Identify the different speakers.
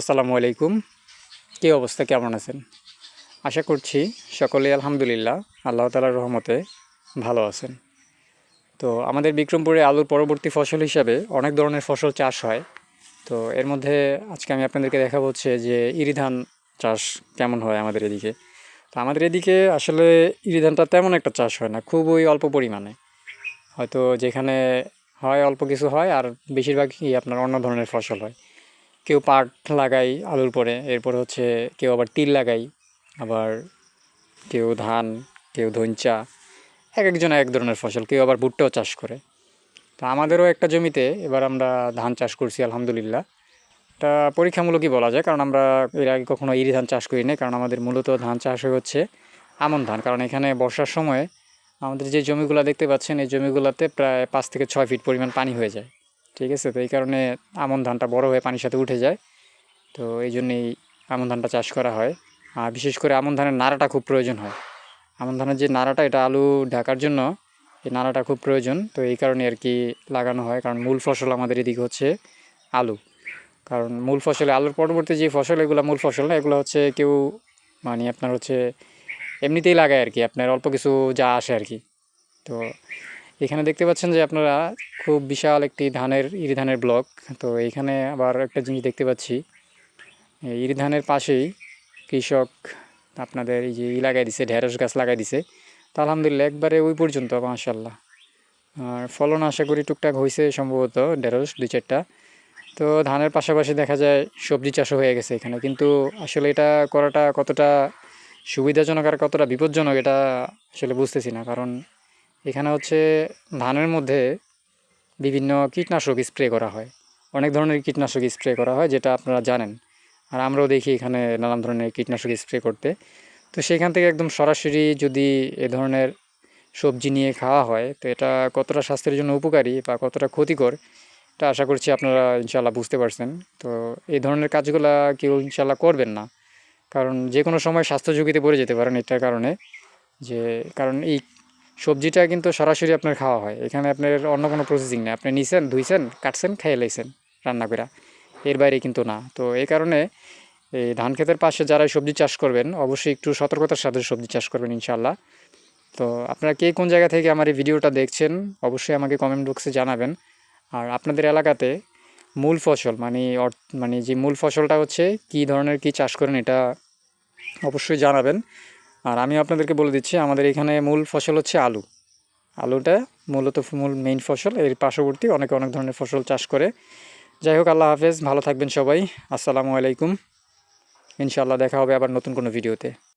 Speaker 1: আসসালামু আলাইকুম। কী অবস্থা, কেমন আছেন? আশা করছি সকলেই আলহামদুলিল্লাহ আল্লাহ তালার রহমতে ভালো আছেন। তো আমাদের বিক্রমপুরে আলুর পরবর্তী ফসল হিসাবে অনেক ধরনের ফসল চাষ হয়। তো এর মধ্যে আজকে আমি আপনাদেরকে দেখা হচ্ছে যে ইরি ধান চাষ কেমন হয় আমাদের এদিকে। তো আমাদের এদিকে আসলে ইরি ধানটা তেমন একটা চাষ হয় না, খুবই অল্প পরিমাণে। হয়তো যেখানে হয় অল্প কিছু হয় আর বেশিরভাগই আপনার অন্য ধরনের ফসল হয়। কেউ পাট লাগাই আলুর পরে, এরপর হচ্ছে কেউ আবার তিল লাগাই, আবার কেউ ধান, কেউ ধঞ্চা এক একজন এক ধরনের ফসল, কেউ আবার ভুট্টাও চাষ করে। তো আমাদেরও একটা জমিতে এবার আমরা ধান চাষ করছি, আলহামদুলিল্লাহ। এটা পরীক্ষামূলকই বলা যায়, কারণ আমরা এর আগে কখনো ইরি ধান চাষ করি না কারণ আমাদের মূলত ধান চাষ হয়ে হচ্ছে আমন ধান। কারণ এখানে বর্ষার সময় আমাদের যে জমিগুলো দেখতে পাচ্ছেন, এই জমিগুলোতে প্রায় পাঁচ থেকে ছয় ফিট পরিমাণ পানি হয়ে যায়। ঠিক আছে? তো এই কারণে আমন ধানটা বড় হয়ে পানির সাথে উঠে যায়। তো এই জন্যেই আমন ধানটা চাষ করা হয়। আর বিশেষ করে আমন ধানের নাড়াটা খুব প্রয়োজন হয়। আমন ধানের যে নাড়াটা, এটা আলু ঢাকার জন্য এই নাড়াটা খুব প্রয়োজন। তো এই কারণে আর কি লাগানো হয়। কারণ মূল ফসল আমাদের এদিকে হচ্ছে আলু। কারণ মূল ফসলে, আলুর পরবর্তী যে ফসল, এগুলো মূল ফসল না, এগুলো হচ্ছে কেউ মানে আপনার হচ্ছে এমনিতেই লাগায় আর কি। আপনার অল্প কিছু যা আসে আর কি। তো এখানে দেখতে পাচ্ছেন যে আপনারা খুব বিশাল একটি ধানের, ইরি ধানের ব্লক। তো এখানে আবার একটা জিনিস দেখতে পাচ্ছি। ইরি ধানের পাশেই কৃষক আপনাদের এই যে লাগাই দিছে, ঢেঁড়স গাছ লাগাই দিছে। তো আলহামদুলিল্লাহ একবারে ওই পর্যন্ত মাশাল্লাহ আর ফলন আশা করি টুকটাক হয়েছে সম্ভবত, ঢেঁড়স দুই চারটা। তো ধানের পাশাপাশি দেখা যায় সবজি চাষও হয়ে গেছে এখানে। কিন্তু আসলে এটা করাটা কতটা সুবিধাজনক আর কতটা বিপজ্জনক, এটা আসলে বুঝতেছি না। কারণ এখানে হচ্ছে ধানের মধ্যে বিভিন্ন কীটনাশক স্প্রে করা হয়। অনেক ধরনের কীটনাশক স্প্রে করা হয়, যেটা আপনারা জানেন। আর আমরাও দেখি এখানে নানান ধরনের কীটনাশক স্প্রে করতে। তো সেখান থেকে একদম সরাসরি যদি এ ধরনের সবজি নিয়ে খাওয়া হয়, তো এটা কতটা স্বাস্থ্যের জন্য উপকারী বা কতটা ক্ষতিকর, এটা আশা করছি আপনারা ইনশাল্লাহ বুঝতে পারছেন। তো এই ধরনের কাজগুলো কেউ ইনশাল্লাহ করবেন না। কারণ যে কোনো সময় স্বাস্থ্য ঝুঁকিতে পড়ে যেতে পারেন এটার কারণে। যে কারণ এই সবজিটা কিন্তু সরাসরি আপনার খাওয়া হয়। এখানে আপনার অন্য কোনো প্রসেসিং নেই। আপনি নিছেন, ধুইছেন, কাটছেন খাইয়ে লাইছেন রান্না করে এর বাইরে কিন্তু না। তো এই কারণে এই ধান ক্ষেতের পাশে যারা সবজি চাষ করবেন, অবশ্যই একটু সতর্কতার সাথে সবজি চাষ করবেন ইনশাল্লাহ তো আপনারা কে কোন জায়গা থেকে আমার এই ভিডিওটা দেখছেন, অবশ্যই আমাকে কমেন্ট বক্সে জানাবেন। আর আপনাদের এলাকাতে মূল ফসল মানে মানে যে মূল ফসলটা হচ্ছে, কী ধরনের কি চাষ করেন এটা অবশ্যই জানাবেন। আর আমি আপনাদেরকে বলে দিচ্ছি, আমাদের এখানে মূল ফসল হচ্ছে আলু। আলুটা মূলত মূল মেইন ফসল। এর পার্শ্ববর্তী অনেকে অনেক ধরনের ফসল চাষ করে। যাই হোক, আল্লাহ হাফেজ, ভালো থাকবেন সবাই। আসসালামু আলাইকুম। ইনশাআল্লাহ দেখা হবে আবার নতুন কোনো ভিডিওতে।